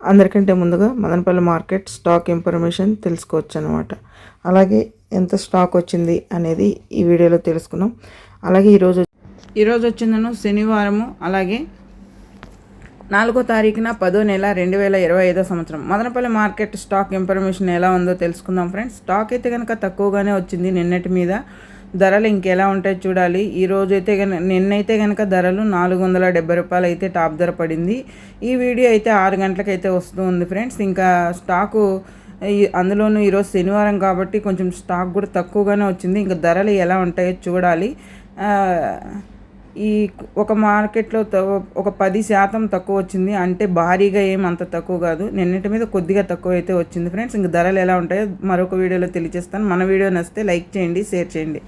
అందరికంటే ముందుగా Madanapalle market stock information తెలుసుకోవచ్చు అనమాట అలాగే ఎంత స్టాక్ వచ్చింది అనేది ఈ వీడియోలో తెలుసుకున్నాం. అలాగే ఈరోజు ఈరోజు వచ్చిందను శనివారము అలాగే నాలుగో తారీఖున పదో నెల రెండు వేల ఇరవై ఐదో సంవత్సరం. మదనపల్లి మార్కెట్ స్టాక్ ఇన్ఫర్మేషన్ ఎలా ఉందో తెలుసుకుందాం ఫ్రెండ్స్. స్టాక్ అయితే కనుక తక్కువగానే వచ్చింది నిన్నటి మీద. ధరలు ఇంకెలా ఉంటాయో చూడాలి. ఈ రోజు అయితే కనుక నిన్నైతే కనుక ధరలు నాలుగు వందల డెబ్బై రూపాయలు అయితే టాప్ ధర పడింది. ఈ వీడియో అయితే ఆరు గంటలకైతే వస్తూ ఉంది ఫ్రెండ్స్. ఇంకా స్టాకు అందులోనూ ఈరోజు శనివారం కాబట్టి కొంచెం స్టాక్ కూడా తక్కువగానే వచ్చింది. ఇంకా ధరలు ఎలా ఉంటాయో చూడాలి. ఈ ఒక మార్కెట్లో ఒక పది శాతం తక్కువ వచ్చింది. అంటే భారీగా ఏం అంత తక్కువ కాదు. నిన్నటి మీద కొద్దిగా తక్కువ అయితే వచ్చింది ఫ్రెండ్స్. ఇంక ధరలు ఎలా ఉంటాయో మరొక వీడియోలో తెలియజేస్తాను. మన వీడియో నచ్చితే లైక్ చేయండి షేర్ చేయండి.